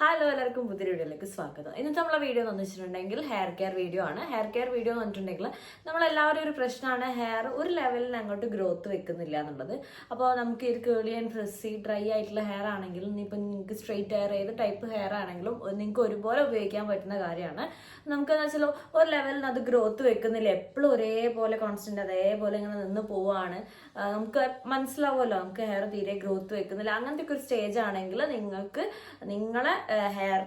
Hello എല്ലാവർക്കും പുതിയ വീഡിയോയിലേക്ക് സ്വാഗതം. ഇന്നത്തെ നമ്മളെ വീഡിയോ എന്ന് വെച്ചിട്ടുണ്ടെങ്കിൽ ഹെയർ കെയർ വീഡിയോ ആണ്. ഹെയർ കെയർ വീഡിയോ എന്ന് പറഞ്ഞിട്ടുണ്ടെങ്കിൽ നമ്മളെല്ലാവരും ഒരു പ്രശ്നമാണ് ഹെയർ ഒരു ലെവലിൽ അങ്ങോട്ട് ഗ്രോത്ത് വെക്കുന്നില്ല എന്നുള്ളത്. അപ്പോൾ നമുക്ക് ഈ കേളി ആൻഡ് ഫ്രസ്സി ഡ്രൈ ആയിട്ടുള്ള ഹെയർ ആണെങ്കിലും ഇനിയിപ്പോൾ നിങ്ങൾക്ക് സ്ട്രെയിറ്റ് ഹെയർ ഏത് ടൈപ്പ് ഹെയർ ആണെങ്കിലും നിങ്ങൾക്ക് ഒരുപോലെ ഉപയോഗിക്കാൻ പറ്റുന്ന കാര്യമാണ്. നമുക്കെന്ന് വെച്ചാൽ ഒരു ലെവലിൽ അത് ഗ്രോത്ത് വെക്കുന്നില്ല. എപ്പോഴും ഒരേപോലെ കോൺസ്റ്റന്റ് അതേപോലെ ഇങ്ങനെ നിന്ന് പോവാണ്. നമുക്ക് മനസ്സിലാവുമല്ലോ നമുക്ക് ഹെയർ തീരെ ഗ്രോത്ത് വെക്കുന്നില്ല. അങ്ങനത്തെ ഒക്കെ ഒരു സ്റ്റേജ് ആണെങ്കിൽ നിങ്ങൾക്ക് നിങ്ങളെ ഹെയർ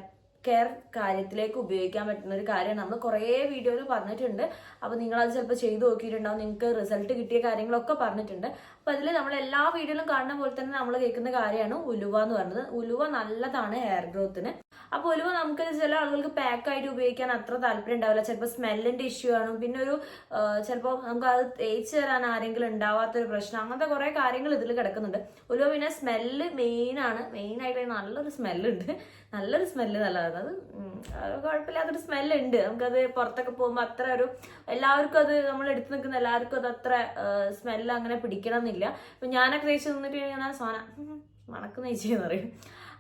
കെയർ കാര്യത്തിലേക്ക് ഉപയോഗിക്കാൻ പറ്റുന്ന ഒരു കാര്യമാണ്. നമ്മൾ കുറേ വീഡിയോയിൽ പറഞ്ഞിട്ടുണ്ട്. അപ്പോൾ നിങ്ങളത് ചിലപ്പോൾ ചെയ്തു നോക്കിയിട്ടുണ്ടാവും. നിങ്ങൾക്ക് റിസൾട്ട് കിട്ടിയ കാര്യങ്ങളൊക്കെ പറഞ്ഞിട്ടുണ്ട്. അപ്പോൾ അതിൽ നമ്മൾ എല്ലാ വീഡിയോയിലും കാണുന്ന പോലെ തന്നെ നമ്മൾ കേൾക്കുന്ന കാര്യമാണ് ഉലുവ എന്ന് പറയുന്നത് ഉലുവ നല്ലതാണ് ഹെയർ ഗ്രോത്തിന് അപ്പോൾ ഉലുവ നമുക്ക് ചില ആളുകൾക്ക് പാക്ക് ആയിട്ട് ഉപയോഗിക്കാൻ അത്ര താല്പര്യം ഉണ്ടാവില്ല. ചിലപ്പോൾ സ്മെല്ലിന്റെ ഇഷ്യൂ ആണ്? പിന്നെ ഒരു ചിലപ്പോൾ നമുക്ക് അത് തേച്ച് തരാൻ ആരെങ്കിലും ഉണ്ടാവാത്തൊരു പ്രശ്നം. അങ്ങനത്തെ കുറേ കാര്യങ്ങൾ ഇതിൽ കിടക്കുന്നുണ്ട്. ഒരു പിന്നെ സ്മെല്ല് മെയിനാണ് മെയിനായിട്ട് നല്ലൊരു സ്മെല്ലുണ്ട് നല്ലൊരു സ്മെല്ല് നല്ലതാണ്. അത് കുഴപ്പമില്ലാത്തൊരു സ്മെല്ല് ഉണ്ട്. സ്മെല്ലുണ്ട് നമുക്കത് പുറത്തൊക്കെ പോകുമ്പോൾ അത്ര ഒരു എല്ലാവർക്കും അത് നമ്മൾ എടുത്തു നിൽക്കുന്ന എല്ലാവർക്കും അത് അത്ര സ്മെല്ല് അങ്ങനെ പിടിക്കണം എന്നില്ല ഇപ്പം ഞാനൊക്കെ തേച്ച് നിന്നിട്ട് ഞാൻ സാധനം ഉം, മണക്കുന്ന ചേച്ചിയെന്ന് പറയും.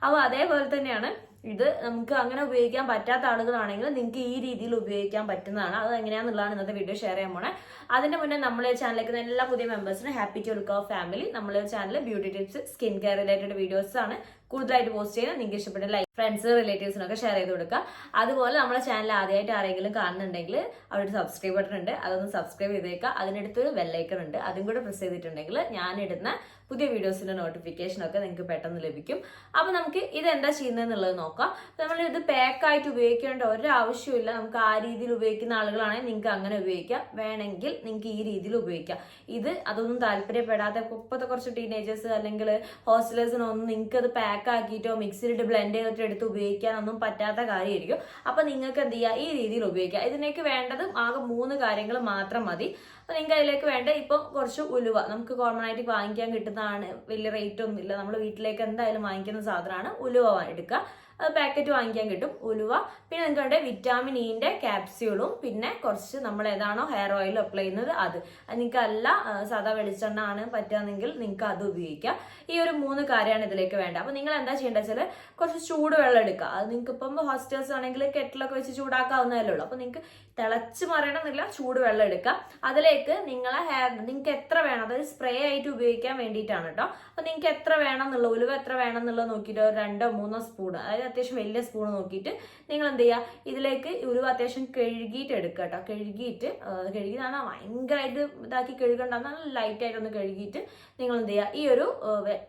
അപ്പോൾ അതേപോലെ തന്നെയാണ്. ഇത് നമുക്ക് അങ്ങനെ ഉപയോഗിക്കാൻ പറ്റാത്ത ആളുകളാണെങ്കിൽ നിങ്ങൾക്ക് ഈ രീതിയിൽ ഉപയോഗിക്കാൻ പറ്റുന്നതാണ്. അത് എങ്ങനെയാണെന്നുള്ളതാണ് ഇന്നത്തെ വീഡിയോ ഷെയർ ചെയ്യാൻ പോണേ. അതിന്റെ മുന്നേ നമ്മളെ ചാനലിലേക്ക് എല്ലാ പുതിയ മെമ്പേഴ്സിനും happy to look of family നമ്മളെ channel beauty tips skin care related videos ആണ് കൂടുതലായിട്ട് പോസ്റ്റ് ചെയ്യുന്നത്. നിങ്ങൾക്ക് ഇഷ്ടപ്പെട്ട ലൈക്ക് ഫ്രണ്ട്സ് റിലേറ്റീവ്സിനൊക്കെ ഷെയർ ചെയ്ത് കൊടുക്കുക. അതുപോലെ നമ്മുടെ ചാനൽ ആദ്യമായിട്ട് ആരെങ്കിലും കാണുന്നുണ്ടെങ്കിൽ അവിടെ ഒരു സബ്സ്ക്രൈബ് ബട്ടൺ ഉണ്ട്. അതൊന്ന് സബ്സ്ക്രൈബ് ചെയ്തേക്കുക. അതിനടുത്തൊരു ബെല്ലൈക്കൺ ഉണ്ട്. അതും കൂടെ പ്രസ് ചെയ്തിട്ടുണ്ടെങ്കിൽ ഞാനിടുന്ന പുതിയ വീഡിയോസിന്റെ നോട്ടിഫിക്കേഷൻ ഒക്കെ നിങ്ങൾക്ക് പെട്ടെന്ന് ലഭിക്കും. അപ്പൊ നമുക്ക് ഇത് എന്താ ചെയ്യുന്നതെന്നുള്ളത് നോക്കാം. നമ്മൾ ഇത് പാക്ക് ആയിട്ട് ഉപയോഗിക്കേണ്ട ഒരാവശ്യമില്ല നമുക്ക് ആ രീതിയിൽ ഉപയോഗിക്കുന്ന ആളുകളാണെങ്കിൽ നിങ്ങൾക്ക് അങ്ങനെ ഉപയോഗിക്കാം. വേണമെങ്കിൽ നിങ്ങൾക്ക് ഈ രീതിയിൽ ഉപയോഗിക്കാം. ഇത് അതൊന്നും താല്പര്യപ്പെടാത്ത ഇപ്പോഴത്തെ കുറച്ച് ടീനേജേഴ്സ് അല്ലെങ്കിൽ ഹോസ്റ്റലേഴ്സിനൊന്നും നിങ്ങൾക്ക് അത് പാക്ക് ആക്കിയിട്ടോ മിക്സിയിലിട്ട് ബ്ലെൻഡ് ചെയ്തിട്ട് എടുത്ത് ഉപയോഗിക്കാനൊന്നും പറ്റാത്ത കാര്യമായിരിക്കും. അപ്പൊ നിങ്ങൾക്ക് എന്ത് ചെയ്യുക ഈ രീതിയിൽ ഉപയോഗിക്കാം. ഇതിനേക്ക് വേണ്ടത് ആകെ മൂന്ന് കാര്യങ്ങൾ മാത്രം മതി. അപ്പൊ നിങ്ങൾക്ക് അതിലേക്ക് വേണ്ട ഇപ്പൊ കുറച്ച് ഉലുവ. നമുക്ക് കോമൺ ആയിട്ട് വാങ്ങിക്കാൻ കിട്ടുന്നതാണ്. വലിയ റേറ്റ് ഒന്നും ഇല്ല നമ്മൾ വീട്ടിലേക്ക് എന്തായാലും വാങ്ങിക്കുന്ന സാധനമാണ് ഉലുവ എടുക്കുക. അത് പാക്കറ്റ് വാങ്ങിക്കാൻ കിട്ടും. ഉലുവ പിന്നെ വേണ്ട വിറ്റാമിൻ ഇന്റെ ക്യാപ്സ്യൂളും പിന്നെ കുറച്ച് നമ്മൾ ഏതാണോ ഹെയർ ഓയിൽ അപ്ലൈ ചെയ്യുന്നത് അത്. നിങ്ങൾക്കല്ല സാധാ വെളിച്ചെണ്ണ ആണ് പറ്റുകയെങ്കിൽ നിങ്ങൾക്ക് അത് ഉപയോഗിക്കാം. ഈ ഒരു മൂന്ന് കാര്യമാണ് ഇതിലേക്ക് വേണ്ട അപ്പൊ നിങ്ങൾ എന്താ ചെയ്യേണ്ടത് വെച്ചാൽ കുറച്ച് ചൂടുവെള്ളം എടുക്കുക. അത് നിങ്ങൾക്ക് ഇപ്പം ഹോസ്റ്റൽസ് ആണെങ്കിൽ കെറ്റിലൊക്കെ വെച്ച് ചൂടാക്കാവുന്നതല്ലേ ഉള്ളൂ. അപ്പൊ നിങ്ങൾക്ക് തിളച്ച് മറിയണമെന്നില്ല ചൂടുവെള്ളം എടുക്കുക. അതിലേക്ക് നിങ്ങളെ ഹെയർ നിങ്ങൾക്ക് എത്ര വേണം? അതായത് സ്പ്രേ ആയിട്ട് ഉപയോഗിക്കാൻ വേണ്ടിയിട്ടാണ് കേട്ടോ. അപ്പൊ നിങ്ങൾക്ക് എത്ര വേണം എന്നുള്ള ഉലുവ എത്ര വേണം എന്നുള്ളത് നോക്കിയിട്ട് രണ്ടോ മൂന്നോ സ്പൂൺ അതായത് അത്യാവശ്യം വലിയ സ്പൂൺ നോക്കിയിട്ട് നിങ്ങൾ എന്ത് ചെയ്യുക? ഇതിലേക്ക് ഉരുവ അത്യാവശ്യം കഴുകിയിട്ട് എടുക്കുക കേട്ടോ കഴുകിയിട്ട് കഴുകിയതാണ് കഴുകി ഭയങ്കരമായിട്ട് ഇതാക്കി കഴുകണ്ട. നല്ല ലൈറ്റ് ആയിട്ടൊന്ന് കഴുകിയിട്ട് നിങ്ങൾ എന്ത് ചെയ്യുക? ഈ ഒരു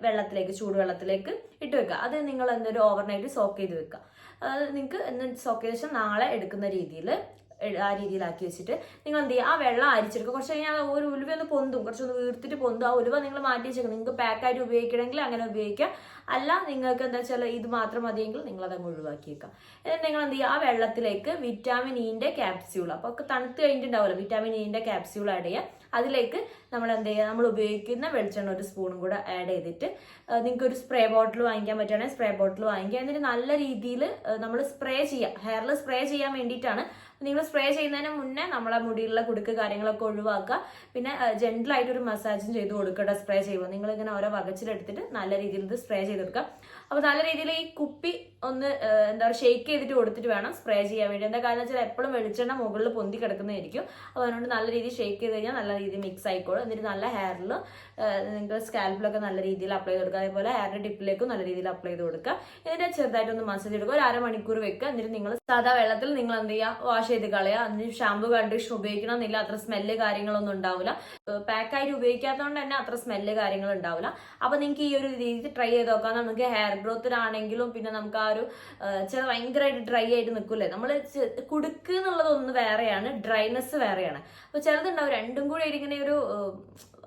വെള്ളത്തിലേക്ക് ചൂടുവെള്ളത്തിലേക്ക് ഇട്ട് വെക്കുക. അത് നിങ്ങൾ എന്തൊരു ഓവർനൈറ്റ് സോക്ക് ചെയ്ത് വെക്കുക. അത് നിങ്ങൾക്ക് എന്ന് സോക്ക് ചെയ്ത നാളെ എടുക്കുന്ന രീതിയിൽ ആ രീതിയിലാക്കി വെച്ചിട്ട് നിങ്ങൾ എന്ത് ചെയ്യുക? ആ വെള്ളം അരിച്ചെടുക്കുക. കുറച്ച് കഴിഞ്ഞാൽ ഒരു ഉലുവ ഒന്ന് പൊന്തും. കുറച്ചൊന്ന് വീർത്തിട്ട് പൊന്തും. ആ ഉലുവ നിങ്ങൾ മാറ്റി വെച്ചേക്കും. നിങ്ങൾക്ക് പാക്കായിട്ട് ഉപയോഗിക്കണമെങ്കിൽ അങ്ങനെ ഉപയോഗിക്കാം അല്ല നിങ്ങൾക്ക് എന്താ വെച്ചാൽ ഇത് മാത്രം മതിയെങ്കിൽ നിങ്ങൾ അതങ്ങ് ഒഴിവാക്കിയേക്കാം എന്നിട്ട് നിങ്ങൾ എന്ത് ചെയ്യുക? ആ വെള്ളത്തിലേക്ക് വിറ്റാമിൻ ഇന്റെ ക്യാപ്സ്യൂൾ അപ്പോൾ തണുത്ത് കഴിഞ്ഞിട്ടുണ്ടാവുമല്ലോ വിറ്റാമിൻ ഇന്റെ ക്യാപ്സ്യൂൾ ആഡ് ചെയ്യുക. അതിലേക്ക് നമ്മൾ എന്ത് ചെയ്യുക? നമ്മൾ ഉപയോഗിക്കുന്ന വെളിച്ചെണ്ണ ഒരു സ്പൂണും കൂടെ ആഡ് ചെയ്തിട്ട് നിങ്ങൾക്ക് ഒരു സ്പ്രേ ബോട്ടിൽ വാങ്ങിക്കാൻ പറ്റുകയാണെങ്കിൽ സ്പ്രേ ബോട്ടിൽ വാങ്ങിക്കുക. എന്നിട്ട് നല്ല രീതിയിൽ നമ്മൾ സ്പ്രേ ചെയ്യുക. ഹെയറിൽ സ്പ്രേ ചെയ്യാൻ വേണ്ടിയിട്ടാണ് നിങ്ങൾ സ്പ്രേ ചെയ്യുന്നതിന് മുന്നേ നമ്മളെ മുടിയിലുള്ള കുടുക്ക് കാര്യങ്ങളൊക്കെ ഒഴിവാക്കുക. പിന്നെ ജെന്റിലായിട്ട് ഒരു മസാജും ചെയ്ത് കൊടുക്കുക സ്പ്രേ ചെയ്യുമ്പോൾ നിങ്ങൾ ഇങ്ങനെ ഓരോ വകച്ചിലെടുത്തിട്ട് നല്ല രീതിയിൽ ഇത് സ്പ്രേ ചെയ്ത് കൊടുക്കുക. അപ്പോൾ നല്ല രീതിയിൽ ഈ കുപ്പി ഒന്ന് എന്താ പറയുക ഷെയ്ക്ക് ചെയ്തിട്ട് കൊടുത്തിട്ട് വേണം സ്പ്രേ ചെയ്യാൻ വേണ്ടി. എന്താ കാരണം വെച്ചാൽ എപ്പോഴും വെളിച്ചെണ്ണ മുകളിൽ പൊന്തി കിടക്കുന്നതായിരിക്കും. അപ്പോൾ അതുകൊണ്ട് നല്ല രീതിയിൽ ഷെയ്ക്ക് ചെയ്ത് കഴിഞ്ഞാൽ നല്ല രീതിയിൽ മിക്സ് ആയിക്കോളും. എന്നിട്ട് നല്ല ഹെയറിൽ നിങ്ങൾക്ക് സ്കാൽപ്പിലൊക്കെ നല്ല രീതിയിൽ അപ്ലൈ ചെയ്ത് കൊടുക്കുക. അതേപോലെ ഹെയറിന്റെ ടിപ്പിലേക്കും നല്ല രീതിയിൽ അപ്ലൈ ചെയ്ത് കൊടുക്കുക. എന്നിട്ട് ചെറുതായിട്ടൊന്ന് മസാജ് എടുക്കുക. ഒരു അരമണിക്കൂർ വെക്കുക. എന്നിട്ട് നിങ്ങൾ സാധാ വെള്ളത്തിൽ നിങ്ങൾ എന്ത് ചെയ്യുക? വാഷ് ചെയ്ത് കളയുക അതിന് ഷാമ്പു കണ്ടീഷൻ ഉപയോഗിക്കണം എന്നില്ല. അത്ര സ്മെല്ല് കാര്യങ്ങളൊന്നും ഉണ്ടാവില്ല പാക്കായിട്ട് ഉപയോഗിക്കാത്തതുകൊണ്ട് തന്നെ അത്ര സ്മെല്ല് കാര്യങ്ങൾ ഉണ്ടാവില്ല അപ്പൊ നിങ്ങൾക്ക് ഈ ഒരു രീതി ട്രൈ ചെയ്ത് നോക്കാം. നമുക്ക് ഹെയർ ഗ്രോത്തിലാണെങ്കിലും പിന്നെ നമുക്ക് ആ ഒരു ചില ഭയങ്കരമായിട്ട് ഡ്രൈ ആയിട്ട് നിൽക്കൂലേ നമ്മൾ കുടുക്ക് എന്നുള്ളത് ഒന്ന് വേറെയാണ്. ഡ്രൈനെസ് വേറെയാണ്. അപ്പൊ ചിലതുണ്ടാവും രണ്ടും കൂടി ആയിട്ട് ഇങ്ങനെ ഒരു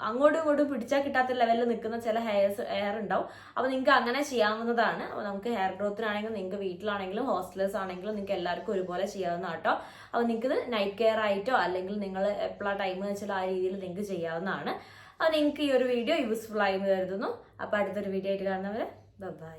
അങ്ങോട്ടും ഇങ്ങോട്ടും പിടിച്ചാൽ കിട്ടാത്ത ലെവലിൽ നിൽക്കുന്ന ചില ഹെയർസ് ഹെയർ ഉണ്ടാവും. അപ്പോൾ നിങ്ങൾക്ക് അങ്ങനെ ചെയ്യാവുന്നതാണ്. അപ്പോൾ നമുക്ക് ഹെയർ ഗ്രോത്തിനാണെങ്കിലും നിങ്ങൾക്ക് വീട്ടിലാണെങ്കിലും ഹോസ്റ്റലേഴ്സ് ആണെങ്കിലും നിങ്ങൾക്ക് എല്ലാവർക്കും ഒരുപോലെ ചെയ്യാവുന്ന കേട്ടോ അപ്പോൾ നിങ്ങൾക്ക് നൈറ്റ് കെയർ ആയിട്ടോ അല്ലെങ്കിൽ നിങ്ങൾ എപ്പോഴാണ് ടൈം വെച്ചാൽ ആ രീതിയിൽ നിങ്ങൾക്ക് ചെയ്യാവുന്നതാണ്. അപ്പോൾ നിങ്ങൾക്ക് ഈ ഒരു വീഡിയോ യൂസ്ഫുൾ ആയി കരുതുന്നു. അപ്പോൾ അടുത്തൊരു വീഡിയോ ആയിട്ട് കാണുന്നവരെ ബൈ